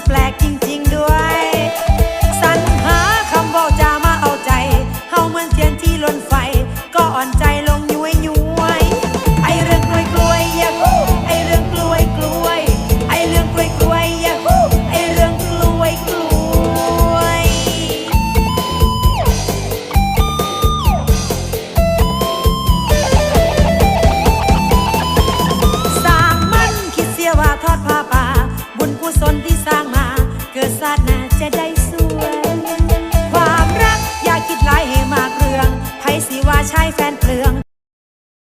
black and ศลที่สร้างมา เกิดศาสนาจะได้สวย ความรักอย่าคิดหลายให้มากเรื่องไพสิว่าใช้แฟนเปลือง